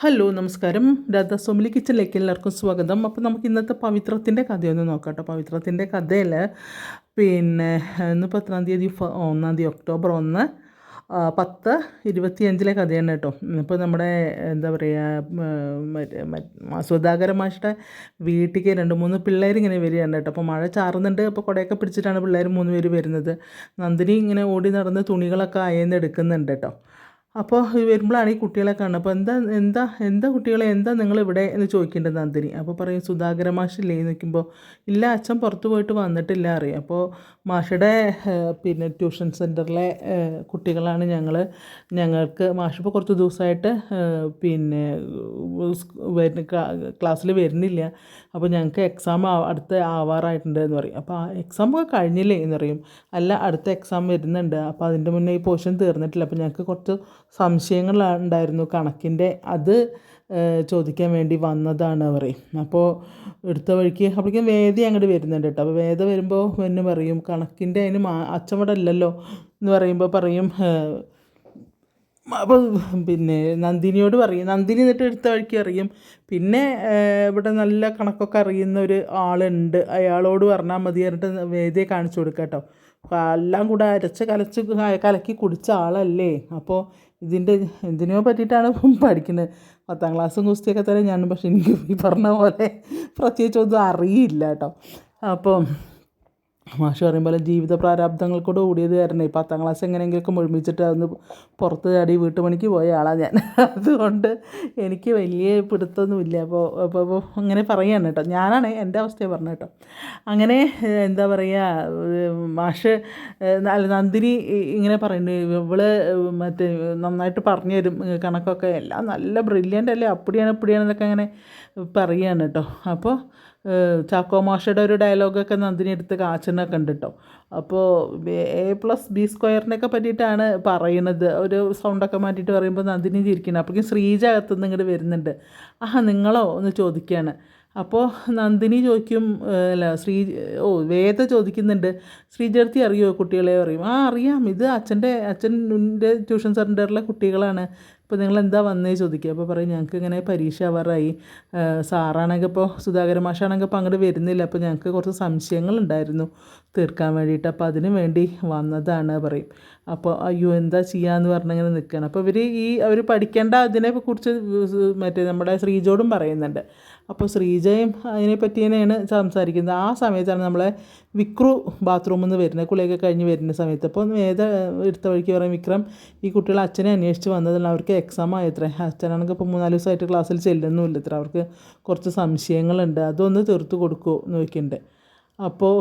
Hello നമസ്കാരം. രാധാ സോമിലി കിച്ചണിലേക്ക് എല്ലാവർക്കും സ്വാഗതം. അപ്പോൾ നമുക്ക് ഇന്നത്തെ പവിത്രത്തിന്റെ കഥയൊന്ന് നോക്കാം കേട്ടോ പവിത്രത്തിന്റെ കഥയിൽ പിന്നെ ഇന്ന് പത്താം തീയതി? ഒന്നാം തീയതി ഒക്ടോബർ ഒന്ന് പത്ത് പത്ത് ഇരുപത്തിയഞ്ചിലെ കഥയാണ് കേട്ടോ. ഇപ്പോൾ നമ്മുടെ എന്താ പറയുക സുധാകര മാഷിയുടെ വീട്ടിലേക്ക് രണ്ട് മൂന്ന് പിള്ളേർ ഇങ്ങനെ വരികയാണ് കേട്ടോ. അപ്പോൾ മഴ ചാറുന്നുണ്ട്. അപ്പോൾ കുടയൊക്കെ പിടിച്ചിട്ടാണ് പിള്ളേർ മൂന്ന് പേര് വരുന്നത്. നന്ദിനി ഇങ്ങനെ ഓടി നടന്ന് തുണികളൊക്കെ അയന്നെടുക്കുന്നുണ്ട് കേട്ടോ. അപ്പോൾ വരുമ്പോഴാണ് ഈ കുട്ടികളെ കാണുന്നത്. അപ്പോൾ എന്താ എന്താ എന്താ കുട്ടികളെ എന്താ നിങ്ങൾ ഇവിടെ എന്ന് ചോദിക്കേണ്ടത് നന്ദിനി അപ്പോൾ പറയും സുധാകര മാഷില്ലേ? നിൽക്കുമ്പോൾ ഇല്ല അച്ഛൻ പുറത്ത് പോയിട്ട് വന്നിട്ടില്ല അറിയാം അപ്പോൾ മാഷയുടെ പിന്നെ ട്യൂഷൻ സെന്ററിലെ കുട്ടികളാണ് ഞങ്ങൾ ഞങ്ങൾക്ക് മാഷ് ഇപ്പോൾ കുറച്ച് ദിവസമായിട്ട് പിന്നെ വരുന്ന ക്ലാസ്സിൽ വരുന്നില്ല. അപ്പോൾ ഞങ്ങൾക്ക് എക്സാം അടുത്ത ആവാറായിട്ടുണ്ട് എന്ന് പറയും. അപ്പോൾ ആ എക്സാം ഒക്കെ കഴിഞ്ഞില്ലേ എന്ന് പറയും. അല്ല അടുത്ത എക്സാം വരുന്നുണ്ട്. അപ്പോൾ അതിന്റെ മുന്നേ ഈ പോർഷൻ തീർന്നിട്ടില്ല. അപ്പോൾ ഞങ്ങൾക്ക് കുറച്ച് സംശയങ്ങൾ ഉണ്ടായിരുന്നു കണക്കിന്റെ അത് ചോദിക്കാൻ വേണ്ടി വന്നതാണ് അവർ അപ്പോൾ എടുത്ത വഴിക്ക് അപ്പോഴേക്കും വേദി അങ്ങോട്ട് വരുന്നുണ്ട് കേട്ടോ. അപ്പോൾ വേദ വരുമ്പോൾ എന്നെ പറയും കണക്കിന്റെ അതിന് മാ എന്ന് പറയുമ്പോൾ പറയും അപ്പോൾ പിന്നെ നന്ദിനിയോട് പറയും. നന്ദിനി എന്നിട്ട് എടുത്ത വഴിക്ക് അറിയും പിന്നെ ഇവിടെ നല്ല കണക്കൊക്കെ അറിയുന്ന ഒരു ആളുണ്ട്. അയാളോട് പറഞ്ഞാൽ മതി എന്നിട്ട് വേദിയെ കാണിച്ചു കൊടുക്കാം കേട്ടോ എല്ലാം കൂടെ അരച്ച് കലച്ച് കലക്കി കുടിച്ച ആളല്ലേ? അപ്പോൾ ഇതിന്റെ എന്തിനോ പറ്റിയിട്ടാണ് പഠിക്കുന്നത്. പത്താം ക്ലാസ്സും കുസ്തിയൊക്കെ തന്നെ ഞാൻ പക്ഷേ എനിക്ക് ഈ പറഞ്ഞ പോലെ പ്രത്യേകിച്ചൊന്നും അറിയില്ല കേട്ടോ. അപ്പോൾ മാഷ് പറയും പോലെ ജീവിത പ്രാരാബ്ദങ്ങൾ കൂടെ കാരണം ഈ പത്താം ക്ലാസ് എങ്ങനെയെങ്കിലുമൊക്കെ മുഴുമിച്ചിട്ട് അതൊന്ന് പുറത്ത് ചാടി വീട്ടുപണിക്ക് പോയ ആളാണ് ഞാൻ. അതുകൊണ്ട് എനിക്ക് വലിയ പിടുത്തമൊന്നുമില്ല അപ്പോൾ അപ്പോൾ അപ്പോൾ അങ്ങനെ പറയുകയാണ് കേട്ടോ. ഞാനാണ് എന്റെ അവസ്ഥയെ പറഞ്ഞു കേട്ടോ. അങ്ങനെ എന്താ പറയുക മാഷ് നന്ദിനി ഇങ്ങനെ പറയുന്നു. ഇവൾ മറ്റേ നന്നായിട്ട് പറഞ്ഞു തരും കണക്കൊക്കെ. എല്ലാം നല്ല ബ്രില്യന്റ് അല്ലേ? അപ്പടിയാണ് ഇപ്പടിയാണെന്നൊക്കെ അങ്ങനെ പറയുകയാണ് കേട്ടോ. അപ്പോൾ ചാക്കോ മാഷയുടെ ഒരു ഡയലോഗൊക്കെ നന്ദിനി എടുത്ത് കാച്ചനൊക്കെ കണ്ടിട്ടോ അപ്പോൾ എ പ്ലസ് ബി സ്ക്വയറിനൊക്കെ പറ്റിയിട്ടാണ് പറയുന്നത്. ഒരു സൗണ്ടൊക്കെ മാറ്റിയിട്ട് പറയുമ്പോൾ നന്ദിനി ചിരിക്കണം അപ്പോഴേക്കും ശ്രീജ അകത്തുനിന്ന് ഇങ്ങോട്ട് വരുന്നുണ്ട്. ആഹാ നിങ്ങളോ? എന്ന് ചോദിക്കുകയാണ് അപ്പോൾ നന്ദിനി ചോദിക്കും അല്ല ശ്രീ ഓ വേദ ചോദിക്കുന്നുണ്ട്. ശ്രീജർത്തി അറിയുമോ കുട്ടികളെ? പറയും. ആ അറിയാം. ഇത് അച്ഛന്റെ അച്ഛന്റെ ട്യൂഷൻ സെന്ററിലെ കുട്ടികളാണ്. ഇപ്പോൾ നിങ്ങൾ എന്താ വന്നേ ചോദിക്കുക? അപ്പോൾ പറയും ഞങ്ങൾക്ക് ഇങ്ങനെ പരീക്ഷ ആവാറായി. സാറാണെങ്കിൽ ഇപ്പോൾ സുധാകര മാഷാണെങ്കിൽ ഇപ്പോൾ അങ്ങോട്ട് വരുന്നില്ല. അപ്പോൾ ഞങ്ങൾക്ക് കുറച്ച് സംശയങ്ങളുണ്ടായിരുന്നു തീർക്കാൻ വേണ്ടിയിട്ട്. അപ്പോൾ അതിനു വേണ്ടി വന്നതാണ് പറയും. അപ്പോൾ അയ്യോ എന്താ ചെയ്യാന്ന് പറഞ്ഞിങ്ങനെ നിൽക്കുകയാണ് അപ്പോൾ ഇവർ ഈ അവർ പഠിക്കേണ്ട അതിനെ കുറിച്ച് മറ്റേ നമ്മുടെ ശ്രീജോടും പറയുന്നുണ്ട്. അപ്പോൾ ശ്രീജയും അതിനെപ്പറ്റി തന്നെയാണ് സംസാരിക്കുന്നത്. ആ സമയത്താണ് നമ്മളെ വിക്രു ബാത്റൂമിൽ നിന്ന് വരുന്നത് കുളിയൊക്കെ കഴിഞ്ഞ് വരുന്ന സമയത്ത്. അപ്പോൾ ഏത് എടുത്ത വഴിക്ക് പറയും വിക്രം ഈ കുട്ടികൾ അച്ഛനെ അന്വേഷിച്ച് വന്നതല്ല അവർക്ക് എക്സാം ആയത്രേ. അച്ഛനാണെങ്കിൽ ഇപ്പോൾ മൂന്നാൽ ദിവസമായിട്ട് ക്ലാസ്സിൽ ചെല്ലുന്നുമില്ല ഇത്ര. അവർക്ക് കുറച്ച് സംശയങ്ങളുണ്ട്. അതൊന്ന് തീർത്ത് കൊടുക്കുമോ ചോദിക്കുന്നുണ്ട്. അപ്പോൾ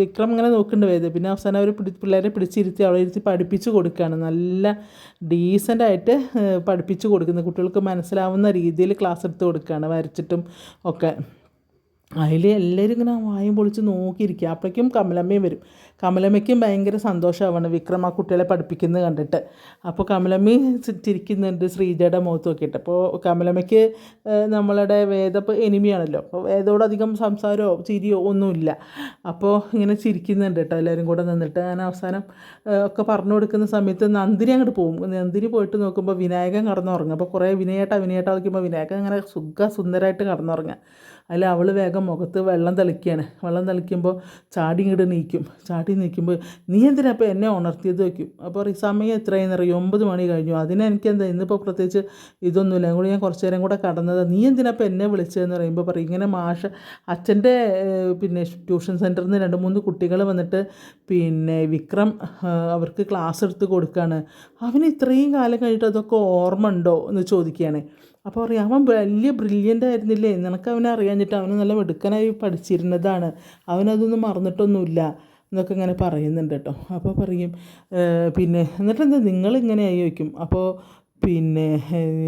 വിക്രം ഇങ്ങനെ നോക്കുന്നുണ്ട് വേദ. പിന്നെ അവസാനം അവർ പിടി പിള്ളേരെ പിടിച്ചിരുത്തി അവിടെ ഇരുത്തി പഠിപ്പിച്ച് കൊടുക്കുകയാണ് നല്ല ഡീസന്റായിട്ട് പഠിപ്പിച്ച് കൊടുക്കുന്നത് കുട്ടികൾക്ക് മനസ്സിലാവുന്ന രീതിയിൽ ക്ലാസ് എടുത്ത് കൊടുക്കുകയാണ് വരച്ചിട്ടും ഒക്കെ. അതിൽ എല്ലാവരും ഇങ്ങനെ വായും പൊളിച്ച് നോക്കിയിരിക്കുക അപ്പോഴേക്കും കമലമ്മയും വരും. കമലമ്മയ്ക്കും ഭയങ്കര സന്തോഷമാവാണ് വിക്രം ആ കുട്ടികളെ പഠിപ്പിക്കുന്നത് കണ്ടിട്ട്. അപ്പോൾ കമലമ്മയും ചി- ചിരിക്കുന്നുണ്ട് ശ്രീജയുടെ മുഖത്ത് നോക്കിയിട്ട്. അപ്പോൾ കമലമ്മയ്ക്ക് നമ്മളുടെ വേദ ഇപ്പോൾ എനിമിയാണല്ലോ. അപ്പോൾ വേദയോട് അധികം സംസാരമോ ചിരിയോ ഒന്നുമില്ല. അപ്പോൾ ഇങ്ങനെ ചിരിക്കുന്നുണ്ട് കേട്ടോ എല്ലാവരും കൂടെ നിന്നിട്ട്. ഞാൻ അവസാനം ഒക്കെ പറഞ്ഞു കൊടുക്കുന്ന സമയത്ത് നന്ദിനി അങ്ങോട്ട് പോകും. നന്ദിനി പോയിട്ട് നോക്കുമ്പോൾ വിനായകൻ കടന്നുറങ്ങും. അപ്പോൾ കുറേ വിനയേട്ട വിനയേട്ട നോക്കിയപ്പോൾ വിനായകൻ അങ്ങനെ സുഖ സുന്ദരമായിട്ട് കടന്നുറങ്ങുക. അതിൽ അവൾ വേഗം മുഖത്ത് വെള്ളം തളിക്കുകയാണ്. വെള്ളം തളിക്കുമ്പോൾ ചാടി ഇങ്ങോട്ട് നീക്കും. ചാടി നീക്കുമ്പോൾ നീ എന്തിനാ അപ്പോൾ എന്നെ ഉണർത്തിയത്? വയ്ക്കും അപ്പോൾ ഈ സമയം എത്രയെന്ന് അറിയും? ഒമ്പത് മണി കഴിഞ്ഞു. അതിന് എനിക്കെന്താ ഇന്നിപ്പോൾ പ്രത്യേകിച്ച് ഇതൊന്നുമില്ല. അതുകൊണ്ട് ഞാൻ കുറച്ച് നേരം കൂടെ കടന്നത് നീ എന്തിനാ അപ്പോൾ എന്നെ വിളിച്ചതെന്ന് പറയുമ്പോൾ പറയും. ഇങ്ങനെ മാഷ് അച്ഛന്റെ പിന്നെ ട്യൂഷൻ സെന്ററിൽ നിന്ന് രണ്ട് മൂന്ന് കുട്ടികൾ വന്നിട്ട് പിന്നെ വിക്രം അവർക്ക് ക്ലാസ് എടുത്ത് കൊടുക്കുകയാണ്. അവന് ഇത്രയും കാലം കഴിഞ്ഞിട്ട് അതൊക്കെ ഓർമ്മ ഉണ്ടോ? എന്ന് ചോദിക്കുകയാണ്. അപ്പോൾ അറിയാം അവൻ വലിയ ബ്രില്യന്റ് ആയിരുന്നില്ലേ? നിനക്ക് അവനെ അറിയാഞ്ഞിട്ട് അവന് നല്ല മിടുക്കനായി പഠിച്ചിരുന്നതാണ്. അവനതൊന്നും മറന്നിട്ടൊന്നുമില്ല. എന്നൊക്കെ ഇങ്ങനെ പറയുന്നുണ്ട് കേട്ടോ. അപ്പോൾ പറയും പിന്നെ എന്നിട്ടെന്താ നിങ്ങളിങ്ങനെയായി ചോദിക്കും. അപ്പോൾ പിന്നെ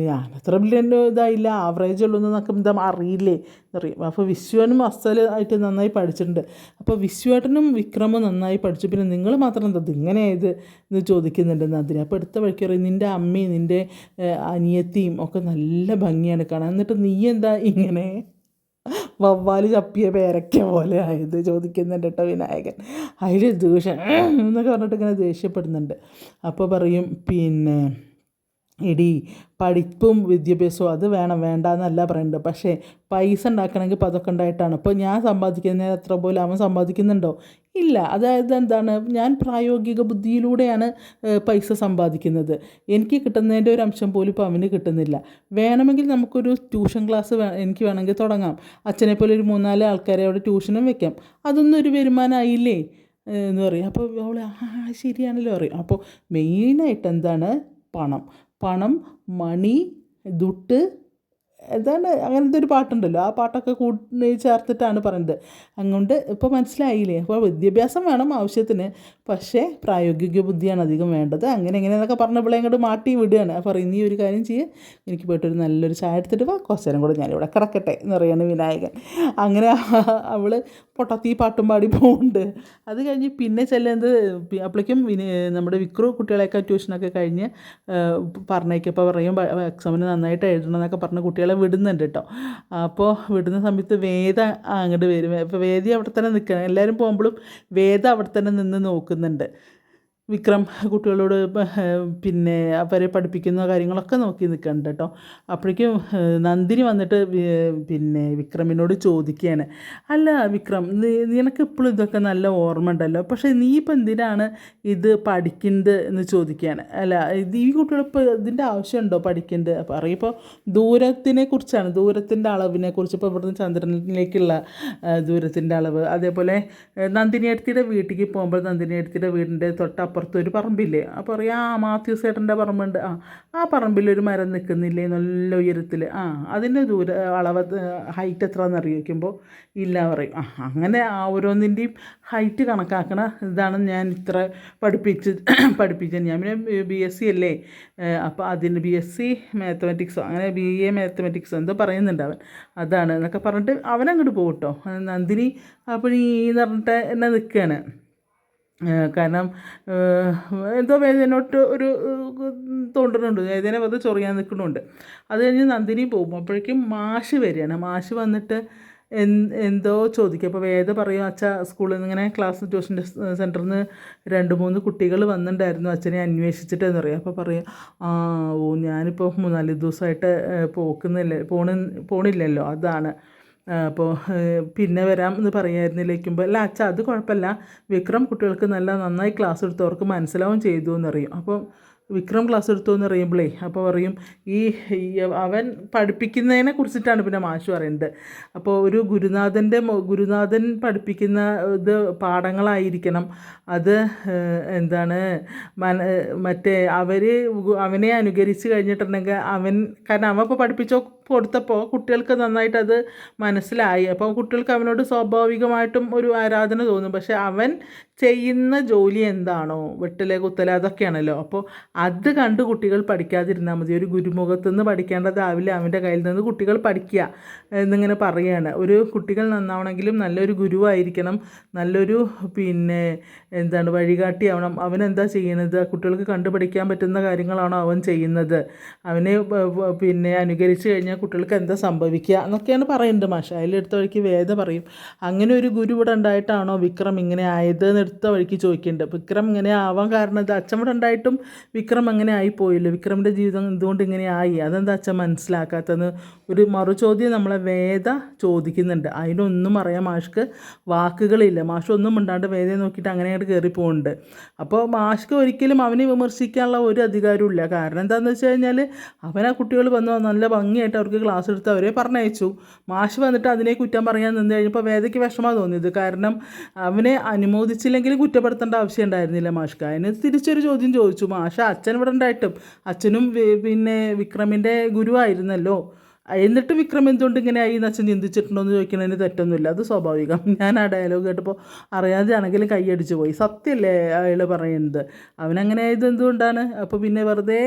ഞാനത്ര ബ്രില്യന്റ് ഇതായില്ല. ആവറേജ് ഉള്ളൂ എന്നൊക്കെ എന്താ അറിയില്ലേ? എന്നറിയും. അപ്പോൾ വിശ്വനും അസലായിട്ട് നന്നായി പഠിച്ചിട്ടുണ്ട്. അപ്പോൾ വിശ്വേട്ടനും വിക്രമും നന്നായി പഠിച്ചു. പിന്നെ നിങ്ങൾ മാത്രം എന്താ ഇങ്ങനെയായത് എന്ന് ചോദിക്കുന്നുണ്ട് നന്ദിനി അപ്പോൾ എടുത്ത വഴിക്ക് പറയും നിന്റെ അമ്മയും നിന്റെ അനിയത്തിയും ഒക്കെ നല്ല ഭംഗിയാണ് കാണാൻ. എന്നിട്ട് നീ എന്താ ഇങ്ങനെ വവ്വാൽ ചപ്പിയ പേരയ്ക്ക പോലെ ആയത് ചോദിക്കുന്നുണ്ട് കേട്ടോ വിനായകൻ. അതിൽ ദൂഷ്യം എന്നൊക്കെ പറഞ്ഞിട്ട് ഇങ്ങനെ ദേഷ്യപ്പെടുന്നുണ്ട്. അപ്പോൾ പറയും പിന്നെ എടി പഠിപ്പും വിദ്യാഭ്യാസവും അത് വേണം വേണ്ട എന്നല്ല പറയുന്നത് പക്ഷേ പൈസ ഉണ്ടാക്കണമെങ്കിൽ ഇപ്പോൾ അതൊക്കെ ഉണ്ടായിട്ടാണ്. ഇപ്പോൾ ഞാൻ സമ്പാദിക്കുന്നതിന് എത്ര പോലും അവൻ സമ്പാദിക്കുന്നുണ്ടോ? ഇല്ല. അതായത് എന്താണ്? ഞാൻ പ്രായോഗിക ബുദ്ധിയിലൂടെയാണ് പൈസ സമ്പാദിക്കുന്നത്. എനിക്ക് കിട്ടുന്നതിന്റെ ഒരു അംശം പോലും ഇപ്പോൾ അവന് കിട്ടുന്നില്ല. വേണമെങ്കിൽ നമുക്കൊരു ട്യൂഷൻ ക്ലാസ് എനിക്ക് വേണമെങ്കിൽ തുടങ്ങാം. അച്ഛനെ പോലെ ഒരു മൂന്നാൽ ആൾക്കാരെ അവിടെ ട്യൂഷനും വെക്കാം. അതൊന്നും ഒരു വരുമാനമായില്ലേ എന്ന് പറയും. അപ്പോൾ അവൾ ആ ശരിയാണല്ലോ പറയും. അപ്പോൾ മെയിനായിട്ട് എന്താണ്? പണം. പണം മണി ദുട്ട് എന്താണ് അങ്ങനത്തെ ഒരു പാട്ടുണ്ടല്ലോ. ആ പാട്ടൊക്കെ കൂട്ടി ചേർത്തിട്ടാണ് പറയുന്നത്. അങ്ങോട്ട് ഇപ്പോൾ മനസ്സിലായില്ലേ? അപ്പോൾ വിദ്യാഭ്യാസം വേണം ആവശ്യത്തിന്. പക്ഷേ പ്രായോഗിക ബുദ്ധിയാണ് അധികം വേണ്ടത്. അങ്ങനെ എങ്ങനെയെന്നൊക്കെ എന്നൊക്കെ പിള്ളേ അങ്ങോട്ട് മാട്ടി വിടുകയാണ്. അപ്പോൾ നീ ഒരു കാര്യം ചെയ്യ്. എനിക്ക് പോയിട്ടൊരു നല്ലൊരു ചായ എടുത്തിട്ട് വാ. കുറച്ച് നേരം കൂടെ ഞാനിവിടെ കിടക്കട്ടെ എന്ന് പറയാണ് വിനായകൻ. അങ്ങനെ അവൾ പൊട്ടത്തി പാട്ടും പാടി പോകുന്നുണ്ട് അത് കഴിഞ്ഞ് പിന്നെ ചെല്ലുന്നത് അപ്പോഴേക്കും നമ്മുടെ വിക്രു കുട്ടികളെയൊക്കെ ട്യൂഷനൊക്കെ കഴിഞ്ഞ് പറഞ്ഞേക്കപ്പോൾ പറയും എക്സാമിന് നന്നായിട്ട് എഴുതണം എന്നൊക്കെ പറഞ്ഞ് കുട്ടികളെ വിടുന്നുണ്ട് കേട്ടോ അപ്പോൾ വിടുന്ന സമയത്ത് വേദ അങ്ങോട്ട് വരും. അപ്പോൾ വേദി അവിടെ തന്നെ നിൽക്കണം. എല്ലാവരും പോകുമ്പോഴും വേദ അവിടെ തന്നെ നിന്ന് നോക്കുന്നുണ്ട്. വിക്രം കുട്ടികളോട് പിന്നെ അവരെ പഠിപ്പിക്കുന്ന കാര്യങ്ങളൊക്കെ നോക്കി നിൽക്കുന്നുണ്ട് കേട്ടോ. അപ്പോഴേക്കും നന്ദിനി വന്നിട്ട് പിന്നെ വിക്രമിനോട് ചോദിക്കുകയാണ്. അല്ല വിക്രം നീ നിനക്ക് ഇപ്പോഴും ഇതൊക്കെ നല്ല ഓർമ്മ ഉണ്ടല്ലോ. പക്ഷേ നീ ഇപ്പം എന്തിനാണ് ഇത് പഠിക്കുന്നത് എന്ന് ചോദിക്കുകയാണ്. അല്ല ഇത് ഈ കുട്ടികൾ ഇപ്പോൾ ഇതിന്റെ ആവശ്യമുണ്ടോ പഠിക്കുന്നത്? അപ്പോൾ അറിയിപ്പോൾ ദൂരത്തിനെ കുറിച്ചാണ്. ദൂരത്തിന്റെ അളവിനെ കുറിച്ച് ഇപ്പോൾ ഇവിടുന്ന് ചന്ദ്രനിലേക്കുള്ള ദൂരത്തിന്റെ അളവ്. അതേപോലെ നന്ദിനി അടുത്തിയുടെ വീട്ടിലേക്ക് പോകുമ്പോൾ നന്ദിനി അടുത്തിയുടെ വീടിന്റെ തൊട്ടപ്പുറത്ത് ഒരു പറമ്പില്ലേ? അപ്പോൾ പറയും ആ മാത്യൂസ് ഏട്ടന്റെ പറമ്പുണ്ട്. ആ ആ പറമ്പിലൊരു മരം നിൽക്കുന്നില്ലേ നല്ല ഉയരത്തിൽ? ആ അതിന്റെ ദൂര അളവ് ഹൈറ്റ് എത്രയാണെന്ന് അറിയിക്കുമ്പോൾ ഇല്ല പറയും. ആ അങ്ങനെ ആ ഓരോന്നിന്റെയും ഹൈറ്റ് കണക്കാക്കണ ഇതാണ് ഞാൻ ഇത്ര പഠിപ്പിച്ച് പഠിപ്പിച്ചത്. ഞാൻ പിന്നെ ബി എസ് സി അല്ലേ? അപ്പോൾ അതിന് ബി എസ് സി മാത്തമാറ്റിക്സോ അങ്ങനെ ബി എ മാത്തമാറ്റിക്സോ എന്തോ പറയുന്നുണ്ട് അവൻ. അതാണ് എന്നൊക്കെ പറഞ്ഞിട്ട് അവനങ്ങോട്ട് പോകട്ടോ കേട്ടോ നന്ദിനി അപ്പോൾ ഈ പറഞ്ഞിട്ട് എന്നെ നിൽക്കുകയാണ് കാരണം എന്തോ വേദനോട്ട് ഒരു തോണ്ടുന്നുണ്ട്. വേദന വന്ന് ചൊറിയാൻ നിൽക്കുന്നുണ്ട്. അത് കഴിഞ്ഞ് നന്ദിനി പോകും. അപ്പോഴേക്കും മാഷ് വരികയാണ്. മാഷ് വന്നിട്ട് എന്തോ ചോദിക്കുക അപ്പോൾ വേദ പറയും അച്ഛ സ്കൂളിൽ നിന്ന് ഇങ്ങനെ ക്ലാസ് ട്യൂഷൻ സെന്ററിൽ നിന്ന് രണ്ട് മൂന്ന് കുട്ടികൾ വന്നിട്ടുണ്ടായിരുന്നു. അച്ഛനെ അന്വേഷിച്ചിട്ട് എന്ന് പറയും. അപ്പോൾ പറയും ആ ഓ ഞാനിപ്പോൾ മൂന്നാൽ ദിവസമായിട്ട് പോക്കുന്നില്ല പോണ പോണില്ലല്ലോ. അതാണ്. അപ്പോൾ പിന്നെ വരാം എന്ന് പറയായിരുന്നില്ലേക്കുമ്പോൾ അല്ല അച്ഛാ അത് കുഴപ്പമില്ല. വിക്രം കുട്ടികൾക്ക് നല്ല നന്നായി ക്ലാസ് എടുത്തവർക്ക് മനസ്സിലാവും ചെയ്തു എന്നറിയും അപ്പോൾ വിക്രം ക്ലാസ് എടുത്തു എന്ന് പറയുമ്പോഴേ അപ്പോൾ പറയും ഈ അവൻ പഠിപ്പിക്കുന്നതിനെ കുറിച്ചിട്ടാണ് പിന്നെ മാഷു പറയുന്നത്. അപ്പോൾ ഒരു ഗുരുനാഥന്റെ ഗുരുനാഥൻ പഠിപ്പിക്കുന്ന ഇത് പാഠങ്ങളായിരിക്കണം. അത് എന്താണ് മന മറ്റേ അവർ അവനെ അനുകരിച്ച് കഴിഞ്ഞിട്ടുണ്ടെങ്കിൽ അവൻ കാരണം അവൻ ഇപ്പോൾ പഠിപ്പിച്ചോ കൊടുത്തപ്പോൾ കുട്ടികൾക്ക് നന്നായിട്ട് അത് മനസ്സിലായി. അപ്പോൾ കുട്ടികൾക്ക് അവനോട് സ്വാഭാവികമായിട്ടും ഒരു ആരാധന തോന്നും. പക്ഷേ അവൻ ചെയ്യുന്ന ജോലി എന്താണോ വെട്ടലെ കുത്തല അതൊക്കെയാണല്ലോ. അപ്പോൾ അത് കണ്ട് കുട്ടികൾ പഠിക്കാതിരുന്നാൽ മതി. ഒരു ഗുരുമുഖത്തു നിന്ന് പഠിക്കേണ്ടതാവില്ല അവന്റെ കയ്യിൽ നിന്ന് കുട്ടികൾ പഠിക്കുക എന്നിങ്ങനെ പറയുകയാണ്. ഒരു കുട്ടികൾ നന്നാവണമെങ്കിലും നല്ലൊരു ഗുരുവായിരിക്കണം. നല്ലൊരു പിന്നെ എന്താണ് വഴികാട്ടിയാവണം. അവൻ എന്താ ചെയ്യുന്നത്? കുട്ടികൾക്ക് കണ്ടുപഠിക്കാൻ പറ്റുന്ന കാര്യങ്ങളാണോ അവൻ ചെയ്യുന്നത്? അവനെ പിന്നെ അനുകരിച്ച് കഴിഞ്ഞാൽ കുട്ടികൾക്ക് എന്താ സംഭവിക്കുക? എന്നൊക്കെയാണ് പറയുന്നത് മാഷ. അതിലെടുത്ത വഴിക്ക് വേദ പറയും. അങ്ങനെ ഒരു ഗുരു ഇവിടെ ഉണ്ടായിട്ടാണോ വിക്രം ഇങ്ങനെ ആയത് എന്ന് എടുത്ത വഴിക്ക് ചോദിക്കുന്നുണ്ട്. വിക്രം ഇങ്ങനെ ആവാൻ കാരണം അച്ഛൻ ഇവിടെ ഉണ്ടായിട്ടും വിക്രം അങ്ങനെ ആയിപ്പോയില്ലോ വിക്രമിന്റെ ജീവിതം എന്തുകൊണ്ട് ഇങ്ങനെ ആയി? അതെന്താ അച്ഛൻ മനസ്സിലാക്കാത്തതെന്ന് ഒരു മറുചോദ്യം നമ്മളെ വേദ ചോദിക്കുന്നുണ്ട്. അതിനൊന്നും അറിയാം മാഷ്ക്ക് വാക്കുകളില്ല. മാഷ് ഒന്നും മിണ്ടാണ്ട് വേദയെ നോക്കിയിട്ട് അങ്ങനെ അങ്ങോട്ട് കയറി പോകുന്നുണ്ട് അപ്പോൾ മാഷ്ക്ക് ഒരിക്കലും അവനെ വിമർശിക്കാനുള്ള ഒരു അധികാരവും ഇല്ല. കാരണം എന്താണെന്ന് വെച്ച് കഴിഞ്ഞാൽ അവൻ ആ കുട്ടികൾ വന്ന് നല്ല ഭംഗിയായിട്ട് അവർക്ക് ക്ലാസ് എടുത്ത് അവരെ പറഞ്ഞയച്ചു. മാഷ് വന്നിട്ട് അതിനെ കുറ്റം പറയാൻ നിന്ന് കഴിഞ്ഞപ്പോൾ വേദയ്ക്ക് വിഷമമാണ് തോന്നിയത്. കാരണം അവനെ അനുമോദിച്ചില്ലെങ്കിലും കുറ്റപ്പെടുത്തേണ്ട ആവശ്യം ഉണ്ടായിരുന്നില്ല മാഷ്ക്ക്. അതിന് തിരിച്ചൊരു ചോദ്യം ചോദിച്ചു. മാഷ അച്ഛൻ ഇവിടെ ഉണ്ടായിട്ടും. അച്ഛനും പിന്നെ വിക്രമിന്റെ ഗുരുവായിരുന്നല്ലോ. എന്നിട്ട് വിക്രം എന്തുകൊണ്ട് ഇങ്ങനെ ആയി എന്ന് അച്ഛൻ ചിന്തിച്ചിട്ടുണ്ടോ എന്ന് ചോദിക്കുന്നതിന് തെറ്റൊന്നുമില്ല. അത് സ്വാഭാവികം. ഞാൻ ആ ഡയലോഗ് കേട്ടപ്പോൾ അറിയാതെ ആണെങ്കിലും കൈയടിച്ചു പോയി. സത്യമല്ലേ അയാൾ പറയുന്നത്. അവനങ്ങനെ ആയത് എന്തുകൊണ്ടാണ്? അപ്പോൾ പിന്നെ വെറുതെ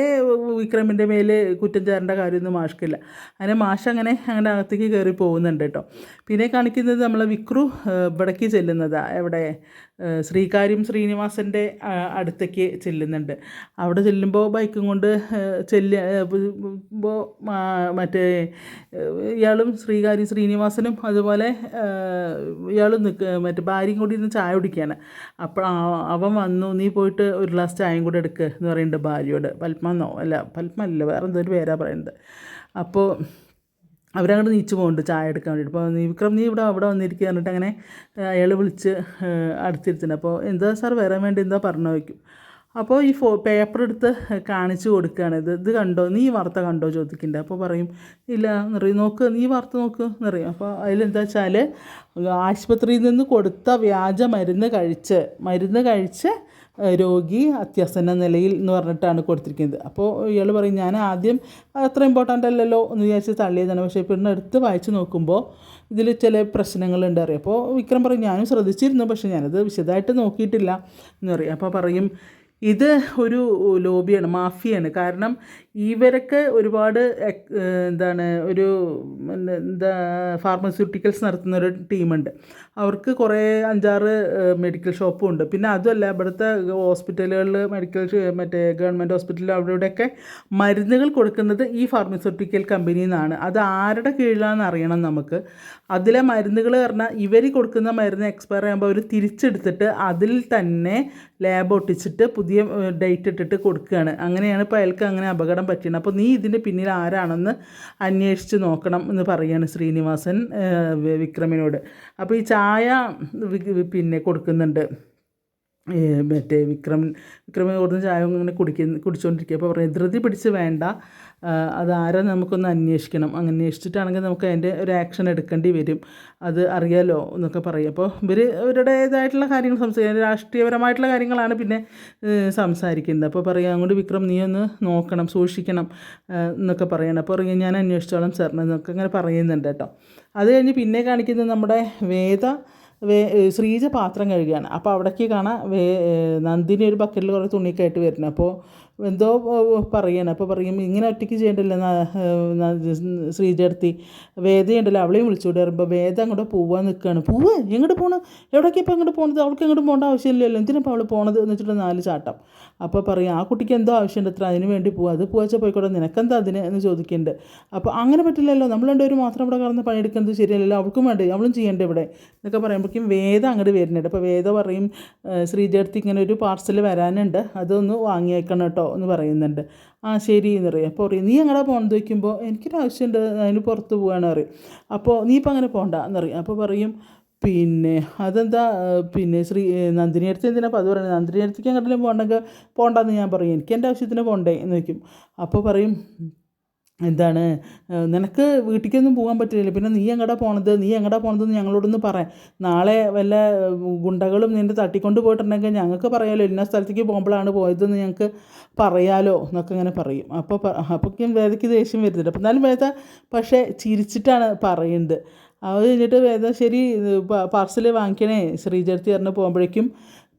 വിക്രമിന്റെ മേൽ കുറ്റം ചേരേണ്ട കാര്യമൊന്നും മാഷ്ക്കില്ല. അങ്ങനെ മാഷ് അങ്ങനെ അങ്ങനെ അകത്തേക്ക് കയറി പോകുന്നുണ്ട് കേട്ടോ. പിന്നെ കാണിക്കുന്നത് നമ്മളെ വിക്രു ഇവിടേക്ക് ചെല്ലുന്നതാണ് എവിടെ? ശ്രീകാര്യം ശ്രീനിവാസന്റെ അടുത്തേക്ക് ചെല്ലുന്നുണ്ട്. അവിടെ ചെല്ലുമ്പോൾ ബൈക്കും കൊണ്ട് ചെല്ലുമ്പോൾ ചെല്ല് മ്പോൾ മറ്റേ ഇയാളും ശ്രീകാര്യം ശ്രീനിവാസനും അതുപോലെ ഇയാളും നിൽക്കുക മറ്റേ ഭാര്യയും കൂടി ഇരുന്ന് ചായ കുടിക്കുകയാണ് അപ്പോൾ അവൻ വന്നു നീ പോയിട്ട് ഒരു ഗ്ലാസ് ചായയും കൂടെ എടുക്കുക എന്ന് പറയുന്നുണ്ട് ഭാര്യയോട്. പത്മന്നോ അല്ല പൽമല്ല അല്ല വേറെ എന്തോ ഒരു പേരാ പറയുന്നത്. അപ്പോൾ അവരങ്ങോട്ട് നീച്ചു പോകുന്നുണ്ട് ചായ എടുക്കാൻ വേണ്ടിയിട്ട് അപ്പോൾ നീ വിക്രം നീ ഇവിടെ അവിടെ വന്നിരിക്കുക എന്നിട്ട് അങ്ങനെ അയാൾ വിളിച്ച് അടുത്തിരുത്തുന്നുണ്ട് അപ്പോൾ എന്താ സാർ വരാൻ വേണ്ടി എന്താ പറഞ്ഞു വയ്ക്കും അപ്പോൾ ഈ ഫോ പേപ്പർ എടുത്ത് കാണിച്ചു കൊടുക്കുകയാണ് ഇത് ഇത് കണ്ടോ? നീ വാർത്ത കണ്ടോ? ചോദിക്കുന്നുണ്ട് അപ്പോൾ പറയും ഇല്ല എന്നറിയും നോക്ക് നീ വാർത്ത നോക്ക് എന്നറിയും അപ്പോൾ അതിലെന്താ വെച്ചാൽ ആശുപത്രിയിൽ നിന്ന് കൊടുത്ത വ്യാജ മരുന്ന് കഴിച്ച് മരുന്ന് കഴിച്ച് രോഗി അത്യാസന്ന നിലയിൽ എന്ന് പറഞ്ഞിട്ടാണ് കൊടുത്തിരിക്കുന്നത്. അപ്പോൾ ഇയാൾ പറയും ഞാൻ ആദ്യം അത്ര ഇമ്പോർട്ടന്റ് അല്ലല്ലോ എന്ന് വിചാരിച്ച് തള്ളിയതാണ്. പക്ഷേ പിന്നെ എടുത്ത് വായിച്ച് നോക്കുമ്പോൾ ഇതിൽ ചില പ്രശ്നങ്ങളുണ്ട് അറിയാം. അപ്പോൾ വിക്രം പറയും ഞാനും ശ്രദ്ധിച്ചിരുന്നു പക്ഷേ ഞാനത് വിശദമായിട്ട് നോക്കിയിട്ടില്ല എന്ന് പറയും. അപ്പോൾ പറയും ഇത് ഒരു ലോബിയാണ് മാഫിയാണ് കാരണം ഇവരൊക്കെ ഒരുപാട് എന്താണ് ഒരു എന്താ ഫാർമസ്യൂട്ടിക്കൽസ് നടത്തുന്നൊരു ടീമുണ്ട്. അവർക്ക് കുറേ അഞ്ചാറ് മെഡിക്കൽ ഷോപ്പും ഉണ്ട്. പിന്നെ അതുമല്ല ഇവിടുത്തെ ഹോസ്പിറ്റലുകളിൽ മെഡിക്കൽ മറ്റേ ഗവൺമെന്റ് ഹോസ്പിറ്റലിൽ അവിടെ ഇവിടെയൊക്കെ മരുന്നുകൾ കൊടുക്കുന്നത് ഈ ഫാർമസ്യൂട്ടിക്കൽ കമ്പനിയിൽ നിന്നാണ് അത് ആരുടെ കീഴിലാണെന്ന് അറിയണം നമുക്ക്. അതിലെ മരുന്നുകൾ പറഞ്ഞാൽ ഇവർ കൊടുക്കുന്ന മരുന്ന് എക്സ്പയർ ആകുമ്പോൾ അവർ തിരിച്ചെടുത്തിട്ട് അതിൽ തന്നെ ലാബ് ഒട്ടിച്ചിട്ട് പുതിയ ഡേറ്റ് ഇട്ടിട്ട് കൊടുക്കുകയാണ് അങ്ങനെയാണ് ഇപ്പോൾ അയാൾക്ക് അങ്ങനെ അപകടം പറ്റിയത് അപ്പോൾ നീ ഇതിന്റെ പിന്നിൽ ആരാണെന്ന് അന്വേഷിച്ച് നോക്കണം എന്ന് പറയുകയാണ് ശ്രീനിവാസൻ വിക്രമിനോട്. അപ്പോൾ ഈ ചായ പിന്നെ കൊടുക്കുന്നുണ്ട്. മറ്റേ വിക്രം വിക്രമൻ ഓടുന്ന ചായ ഇങ്ങനെ കുടിക്കുന്ന കുടിച്ചുകൊണ്ടിരിക്കുക അപ്പോൾ പറയും ധൃതി പിടിച്ച് വേണ്ട. അതാരാ നമുക്കൊന്ന് അന്വേഷിക്കണം. അങ്ങനെ അന്വേഷിച്ചിട്ടാണെങ്കിൽ നമുക്ക് അതിന്റെ ഒരു ആക്ഷൻ എടുക്കേണ്ടി വരും. അത് അറിയാലോ എന്നൊക്കെ പറയും. അപ്പോൾ ഇവർ ഇവരുടേതായിട്ടുള്ള കാര്യങ്ങൾ സംസാരിക്കുക രാഷ്ട്രീയപരമായിട്ടുള്ള കാര്യങ്ങളാണ് പിന്നെ സംസാരിക്കുന്നത്. അപ്പോൾ പറയുക അങ്ങോട്ട് വിക്രം നീ ഒന്ന് നോക്കണം സൂക്ഷിക്കണം എന്നൊക്കെ പറയണം. അപ്പോൾ പറയുക ഞാൻ അന്വേഷിച്ചോളാം സാറിന് എന്നൊക്കെ അങ്ങനെ പറയുന്നുണ്ട് കേട്ടോ. അത് കഴിഞ്ഞ് പിന്നെ കാണിക്കുന്നത് നമ്മുടെ വേദ ശ്രീജ പാത്രം കഴുകുകയാണ് അപ്പോൾ അവിടേക്ക് കാണാം വേ നന്ദിനി ഒരു ബക്കറ്റിൽ കുറേ തുണിയൊക്കെ ആയിട്ട് വരുന്നത് അപ്പോൾ എന്തോ പറയണം. അപ്പോൾ പറയും ഇങ്ങനെ ഒറ്റയ്ക്ക് ചെയ്യണ്ടല്ലോ ശ്രീജ എടുത്തി വേദയുണ്ടല്ലോ അവളെയും വിളിച്ചുകൊണ്ട് വരുമ്പോൾ വേദ അങ്ങോട്ട് പോവാൻ നിൽക്കുകയാണ് പോവുക എങ്ങോട്ട് പോകണം എവിടേക്കിപ്പോൾ അങ്ങോട്ട് പോകണത് അവൾക്ക് എങ്ങോട്ട് പോകേണ്ട ആവശ്യമില്ലല്ലോ. എന്തിനാപ്പോൾ അവൾ പോണത്? എന്ന് വെച്ചിട്ട് നാല് ചാട്ടം. അപ്പോൾ പറയും ആ കുട്ടിക്ക് എന്തോ ആവശ്യമുണ്ട് അത്ര അതിന് വേണ്ടി പോവാ. അത് പോവാച്ചാൽ പോയിക്കോട്ടെ നിനക്കെന്താ അതിന്? എന്ന് ചോദിക്കുന്നുണ്ട് അപ്പോൾ അങ്ങനെ പറ്റില്ലല്ലോ. നമ്മൾ രണ്ടുപേരും മാത്രം ഇവിടെ കടന്ന് പണിയെടുക്കുന്നത് ശരിയല്ലല്ലോ. അവൾക്കും വേണ്ടേ? അവളും ചെയ്യണ്ടേ ഇവിടെ? എന്നൊക്കെ പറയുമ്പോഴേക്കും വേദ അങ്ങോട്ട് വരുന്നുണ്ട്. അപ്പോൾ വേദ പറയും ശ്രീജടുത്ത് ഇങ്ങനെ ഒരു പാർസൽ വരാനുണ്ട്. അതൊന്ന് വാങ്ങിയേക്കണം കേട്ടോ എന്ന് പറയുന്നുണ്ട്. ആ ശരി എന്ന് പറയും. അപ്പോൾ പറയും നീ എങ്ങടെ പോകണമെന്ന് ചോദിക്കുമ്പോൾ എനിക്കൊരു ആവശ്യമുണ്ട് അതിന് പുറത്ത് പോകുകയാണെന്ന് പറയും. അപ്പോൾ നീ ഇപ്പം അങ്ങനെ പോകണ്ട എന്നറിയും അപ്പോൾ പറയും പിന്നെ അതെന്താ പിന്നെ ശ്രീ നന്ദിനി അടുത്ത് എന്തിനാ അപ്പോൾ അത് പറയുന്നത്? നന്ദിനി അടുത്തേക്ക് എങ്ങോട്ടെങ്കിലും പോകണമെങ്കിൽ പോകണ്ടെന്ന് ഞാൻ പറയും. എനിക്ക് എന്റെ ആവശ്യത്തിന് പോകണ്ടേ എന്ന് വയ്ക്കും അപ്പോൾ പറയും എന്താണ് നിനക്ക് വീട്ടിലേക്കൊന്നും പോകാൻ പറ്റില്ല പിന്നെ നീ എങ്ങടാ പോണത്? നീ എങ്ങടാ പോണതെന്ന് ഞങ്ങളോടൊന്ന് പറയാം നാളെ വല്ല ഗുണ്ടകളും നിന്റെ തട്ടിക്കൊണ്ട് പോയിട്ടുണ്ടെങ്കിൽ ഞങ്ങൾക്ക് പറയാലോ. ഇന്ന സ്ഥലത്തേക്ക് പോകുമ്പോഴാണ് പോയതെന്ന് ഞങ്ങൾക്ക് പറയാലോ എന്നൊക്കെ ഇങ്ങനെ പറയും. അപ്പോൾ അപ്പോൾ വേദയ്ക്ക് ദേഷ്യം വരുന്നുണ്ട്. അപ്പോൾ എന്നാലും വേദ പക്ഷേ ചിരിച്ചിട്ടാണ് പറയുന്നത് അത് കഴിഞ്ഞിട്ട് വേദ ശരി പാർസൽ വാങ്ങിക്കണേ. ശ്രീചേർത്തി പറഞ്ഞ് പോകുമ്പോഴേക്കും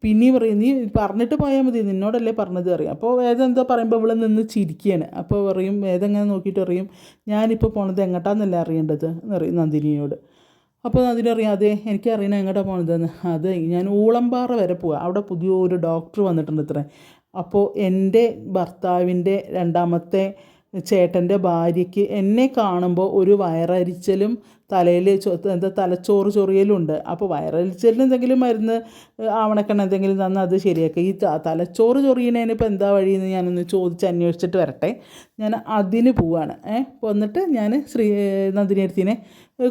പിന്നെയും പറയും നീ പറഞ്ഞിട്ട് പോയാൽ മതി. നിന്നോടല്ലേ പറഞ്ഞത്? അറിയാം അപ്പോൾ വേദം എന്തോ പറയുമ്പോൾ ഇവിടെ നിന്ന് ചിരിക്കുകയാണ് അപ്പോൾ പറയും വേദം ഇങ്ങനെ നോക്കിയിട്ട് പറയും ഞാനിപ്പോൾ പോണത് എങ്ങോട്ടാന്നല്ല അറിയേണ്ടത്? എന്ന് പറയും നന്ദിനിയോട്. അപ്പോൾ നന്ദിനി അറിയാം അതെ എനിക്ക് അറിയണം എങ്ങോട്ടാണ് പോണതെന്ന്. അതെ ഞാൻ ഊളമ്പാറ വരെ പോവാം. അവിടെ പുതിയൊരു ഡോക്ടർ വന്നിട്ടുണ്ട് ഇത്രേ. അപ്പോൾ എന്റെ ഭർത്താവിന്റെ രണ്ടാമത്തെ ചേട്ടന്റെ ഭാര്യയ്ക്ക് എന്നെ കാണുമ്പോൾ ഒരു വയറരിച്ചലും തലയിൽ എന്താ തലച്ചോറ് ചൊറിയലുണ്ട്. അപ്പോൾ വയറലിച്ചലിന് എന്തെങ്കിലും മരുന്ന് ആവണക്കണ എന്തെങ്കിലും തന്നാൽ അത് ശരിയാക്കുക ഈ തലച്ചോറ് ചൊറിയണതിന് ഇപ്പോൾ എന്താ വഴിയെന്ന് ഞാനൊന്ന് ചോദിച്ച് അന്വേഷിച്ചിട്ട് വരട്ടെ. ഞാൻ അതിന് പോവാണ്. ഏ വന്നിട്ട് ഞാൻ ശ്രീ നന്ദിനിയടുത്തിനെ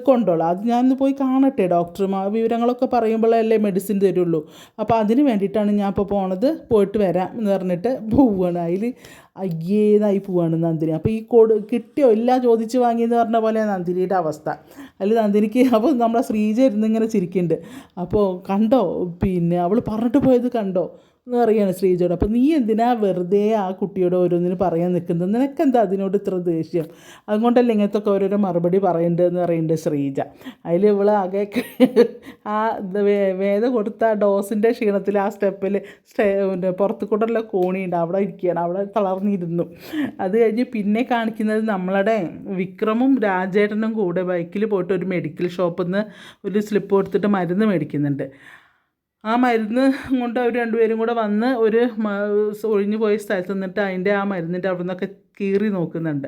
കൊണ്ടോളാം. അത് ഞാനൊന്ന് പോയി കാണട്ടെ ഡോക്ടർമാർ വിവരങ്ങളൊക്കെ പറയുമ്പോഴല്ലേ മെഡിസിൻ തരുള്ളൂ. അപ്പോൾ അതിന് വേണ്ടിയിട്ടാണ് ഞാൻ ഇപ്പോൾ പോണത്. പോയിട്ട് വരാം എന്ന് പറഞ്ഞിട്ട് പോവുകയാണ് അതിൽ അയ്യേതായി പോവാണ് നന്ദിനി. അപ്പോൾ ഈ കൊടു കിട്ടിയോ? എല്ലാം ചോദിച്ച് വാങ്ങിയെന്ന് പറഞ്ഞ പോലെ നന്ദിനിയുടെ അവസ്ഥ. അതിൽ നന്ദിനിക്ക് അപ്പോൾ നമ്മളെ ശ്രീജ ഇരുന്നിങ്ങനെ ചിരിക്കുന്നുണ്ട് അപ്പോൾ കണ്ടോ? പിന്നെ അവൾ പറഞ്ഞിട്ട് പോയത് കണ്ടോ? എന്ന് പറയുകയാണ് ശ്രീജയോട് അപ്പോൾ നീ എന്തിനാ വെറുതെ ആ കുട്ടിയോട് ഓരോന്നിന് പറയാൻ നിൽക്കുന്നത്? നിനക്കെന്താ അതിനോട് ഇത്ര ദേഷ്യം? അതുകൊണ്ടല്ലേ ഇങ്ങനത്തെ ഒക്കെ ഓരോരോ മറുപടി പറയേണ്ടതെന്ന് പറയുന്നുണ്ട് ശ്രീജ. അതിൽ ഇവൾ ആകെ ആ വേദ കൊടുത്ത ആ ഡോസിന്റെ ക്ഷീണത്തിൽ ആ സ്റ്റെപ്പിൽ സ്റ്റേ പുറത്ത് കൂടെയുള്ള കോണിയുണ്ട് അവിടെ ഇരിക്കുകയാണ്. അവിടെ തളർന്നിരുന്നു. അത് കഴിഞ്ഞ് പിന്നെ കാണിക്കുന്നത് നമ്മളുടെ വിക്രമും രാജേട്ടനും കൂടെ ബൈക്കിൽ പോയിട്ട് ഒരു മെഡിക്കൽ ഷോപ്പിൽ നിന്ന് ഒരു സ്ലിപ്പ് കൊടുത്തിട്ട് മരുന്ന് മേടിക്കുന്നുണ്ട്. ആ മരുന്ന് കൊണ്ട് അവർ രണ്ടുപേരും കൂടെ വന്ന് ഒരു ഒഴിഞ്ഞു പോയ സ്ഥലത്ത് നിന്നിട്ട് അതിന്റെ ആ മരുന്നിന്റെ അവിടെ നിന്നൊക്കെ കീറി നോക്കുന്നുണ്ട്.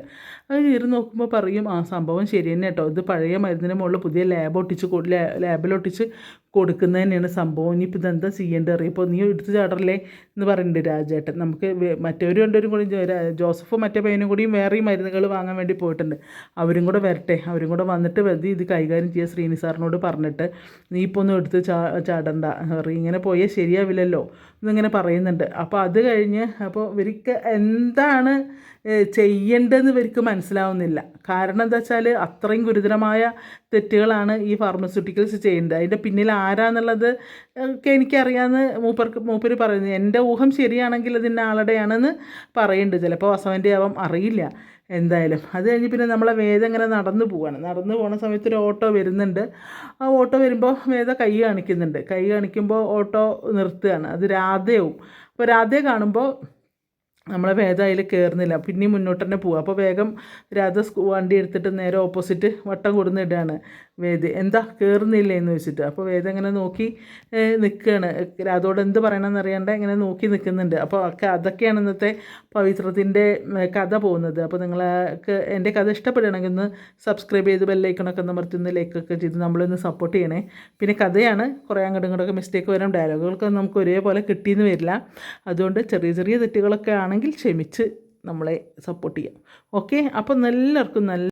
അത് കീറി നോക്കുമ്പോൾ പറയും ആ സംഭവം ശരി തന്നെ കേട്ടോ ഇത് പഴയ മരുന്നിന് മുകളിൽ പുതിയ ലാബ് ഒട്ടിച്ച് ലാബിലൊട്ടിച്ച് കൊടുക്കുന്നത് തന്നെയാണ് സംഭവം. ഇനി ഇപ്പോൾ ഇതെന്താ ചെയ്യേണ്ടത്? അറിയപ്പോൾ നീ എടുത്ത് ചാടല്ലേ? എന്ന് പറയുന്നുണ്ട് രാജേട്ടൻ. നമുക്ക് മറ്റവർ രണ്ടുപേരും കൂടി ജോസഫും മറ്റേ പയ്യനും കൂടിയും വേറെയും മരുന്നുകൾ വാങ്ങാൻ വേണ്ടി പോയിട്ടുണ്ട്. അവരും കൂടെ വരട്ടെ. അവരും കൂടെ വന്നിട്ട് വെറുതെ ഇത് കൈകാര്യം ചെയ്യുക ശ്രീനി സാറിനോട് പറഞ്ഞിട്ട് നീ ഇപ്പോൾ ഒന്നും എടുത്ത് ചാ ചാടണ്ട. ഇങ്ങനെ പോയാൽ ശരിയാവില്ലല്ലോ. എന്നിങ്ങനെ പറയുന്നുണ്ട്. അപ്പോൾ അത് കഴിഞ്ഞ് അപ്പോൾ ഇവർക്ക് എന്താണ് ചെയ്യേണ്ടതെന്ന് ഇവർക്ക് മനസ്സിലാവുന്നില്ല. കാരണം എന്താ വെച്ചാൽ അത്രയും ഗുരുതരമായ തെറ്റുകളാണ് ഈ ഫാർമസ്യൂട്ടിക്കൽസ് ചെയ്യുന്നത്. അതിന്റെ പിന്നിൽ ആരാന്നുള്ളത് ഒക്കെ എനിക്കറിയാമെന്ന് മൂപ്പർക്ക് മൂപ്പർ പറയുന്നത്. എന്റെ ഊഹം ശരിയാണെങ്കിൽ അതിന്റെ ആളുടെയാണെന്ന് പറയുന്നുണ്ട് ചിലപ്പോൾ വസവന്റെ ആവാം അറിയില്ല. എന്തായാലും. അത് കഴിഞ്ഞ് പിന്നെ നമ്മളെ വേദം ഇങ്ങനെ നടന്നു പോവാണ്. നടന്നു പോകുന്ന സമയത്ത് ഒരു ഓട്ടോ വരുന്നുണ്ട്. ആ ഓട്ടോ വരുമ്പോൾ വേദ കൈ കാണിക്കുന്നുണ്ട്. കൈ കാണിക്കുമ്പോൾ ഓട്ടോ നിർത്തുകയാണ്. അത് രാധയാവും. അപ്പോൾ രാധയെ കാണുമ്പോൾ നമ്മളെ വേദ അതിൽ കയറുന്നില്ല പിന്നെ മുന്നോട്ട് തന്നെ പോവുക അപ്പോൾ വേഗം രാധ വണ്ടി എടുത്തിട്ട് നേരെ ഓപ്പോസിറ്റ് വട്ടം കൊടുന്നിടുകയാണ് വേദ. എന്താ? കയറുന്നില്ല എന്ന് വെച്ചിട്ട് അപ്പോൾ വേദ ഇങ്ങനെ നോക്കി നിൽക്കുകയാണ് രാധോട് എന്ത് പറയണമെന്ന് അറിയാണ്ട് ഇങ്ങനെ നോക്കി നിൽക്കുന്നുണ്ട് അപ്പോൾ അതൊക്കെയാണ് ഇന്നത്തെ പവിത്രത്തിന്റെ കഥ പോകുന്നത്. അപ്പോൾ നിങ്ങൾക്ക് എന്റെ കഥ ഇഷ്ടപ്പെടുകയാണെങ്കിൽ ഒന്ന് സബ്സ്ക്രൈബ് ചെയ്ത് ബെല്ലൈക്കണൊക്കെ ഒന്ന് മറിച്ചൊന്ന് ലൈക്കൊക്കെ ചെയ്ത് നമ്മളൊന്ന് സപ്പോർട്ട് ചെയ്യണേ. പിന്നെ കഥയാണ്. കുറേ അങ്ങോട്ടും ഇങ്ങോട്ടൊക്കെ മിസ്റ്റേക്ക് വരും. ഡയലോഗുകൾക്ക് നമുക്ക് ഒരേപോലെ കിട്ടിയെന്ന് വരില്ല. അതുകൊണ്ട് ചെറിയ ചെറിയ തെറ്റുകളൊക്കെ ആണെങ്കിൽ ക്ഷമിച്ച് നമ്മളെ സപ്പോർട്ട് ചെയ്യാം. ഓക്കെ അപ്പം എല്ലാവർക്കും നല്ല